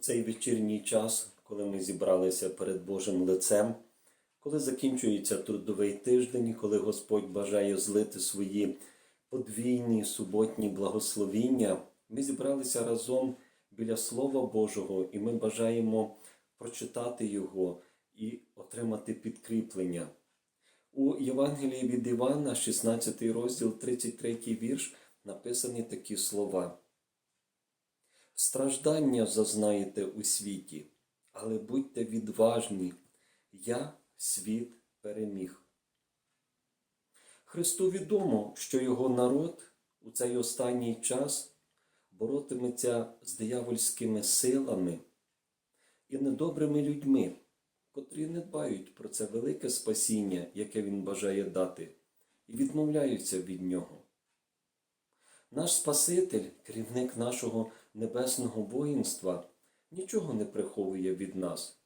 цей вечірній час, коли ми зібралися перед Божим лицем, коли закінчується трудовий тиждень, коли Господь бажає злити свої подвійні суботні благословіння, ми зібралися разом біля Слова Божого, і ми бажаємо прочитати його і отримати підкріплення. У Євангелії від Івана, 16 розділ, 33 вірш, написані такі слова. Страждання зазнаєте у світі, але будьте відважні, я світ переміг. Христу відомо, що його народ у цей останній час боротиметься з диявольськими силами і недобрими людьми, котрі не дбають про це велике спасіння, яке Він бажає дати, і відмовляються від нього. Наш Спаситель, керівник нашого небесного воїнства, нічого не приховує від нас.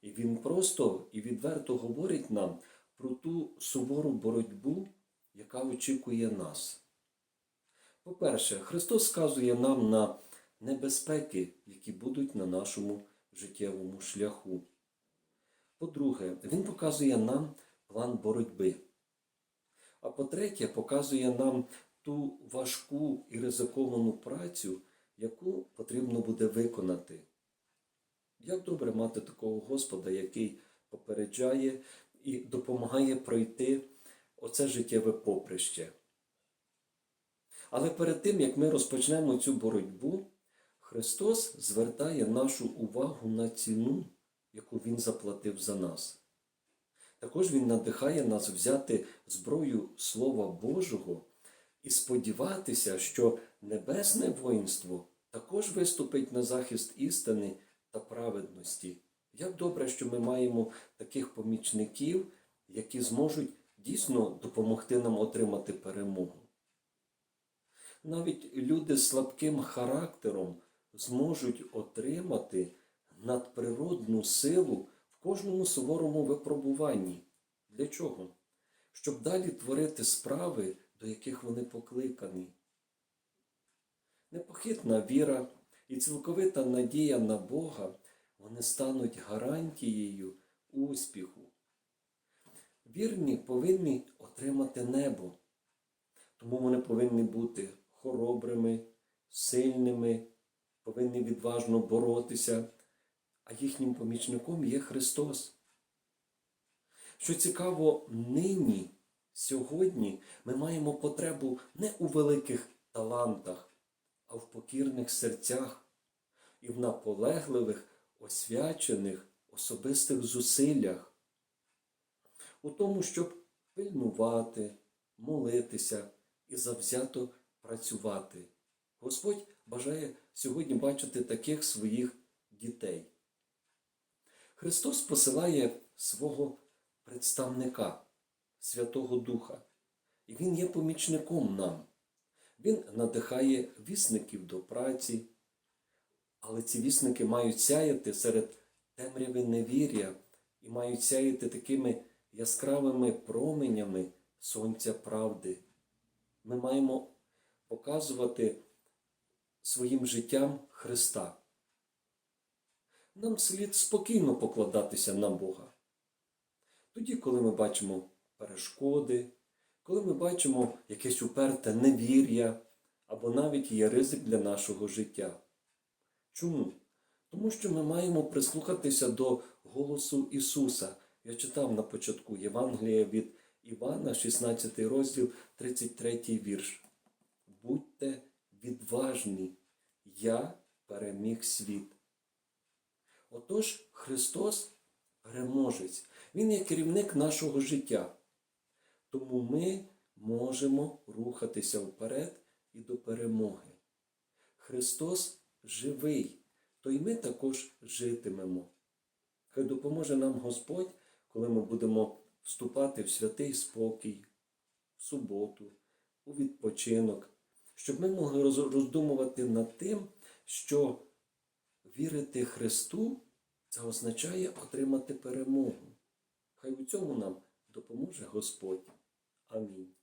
І Він просто і відверто говорить нам про ту сувору боротьбу, яка очікує нас. По-перше, Христос сказує нам на небезпеки, які будуть на нашому життєвому шляху. По-друге, Він показує нам план боротьби. А по-третє, показує нам ту важку і ризиковану працю, яку потрібно буде виконати. Як добре мати такого Господа, який попереджає і допомагає пройти оце життєве поприще. Але перед тим, як ми розпочнемо цю боротьбу, Христос звертає нашу увагу на ціну, яку Він заплатив за нас. Також Він надихає нас взяти зброю Слова Божого і сподіватися, що небесне воїнство також виступить на захист істини та праведності. Як добре, що ми маємо таких помічників, які зможуть дійсно допомогти нам отримати перемогу. Навіть люди з слабким характером зможуть отримати надприродну силу в кожному суворому випробуванні. Для чого? Щоб далі творити справи, до яких вони покликані. Непохитна віра і цілковита надія на Бога вони стануть гарантією успіху. Вірні повинні отримати небо, тому вони повинні бути хоробрими, сильними, повинні відважно боротися, а їхнім помічником є Христос. Що цікаво, нині, сьогодні ми маємо потребу не у великих талантах, а в покірних серцях і в наполегливих, освячених особистих зусиллях, у тому, щоб пильнувати, молитися і завзято працювати. Господь бажає сьогодні бачити таких своїх дітей. Христос посилає свого представника, Святого Духа, і Він є помічником нам. Він надихає вісників до праці, але ці вісники мають сяяти серед темряви невір'я і мають сяяти такими яскравими променями сонця правди. Ми маємо показувати своїм життям Христа. Нам слід спокійно покладатися на Бога. Тоді, коли ми бачимо перешкоди, коли ми бачимо якесь уперте невір'я або навіть є ризик для нашого життя. Чому? Тому що ми маємо прислухатися до голосу Ісуса. Я читав на початку Євангелія від Івана, 16 розділ, 33 вірш. Будьте відважні, я переміг світ. Отож, Христос переможець, Він є керівник нашого життя. Тому ми можемо рухатися вперед і до перемоги. Христос живий, то й ми також житимемо. Хай допоможе нам Господь, коли ми будемо вступати в святий спокій, в суботу, у відпочинок, щоб ми могли роздумувати над тим, що вірити Христу це означає отримати перемогу. Хай у цьому нам допоможе Господь. 阿弥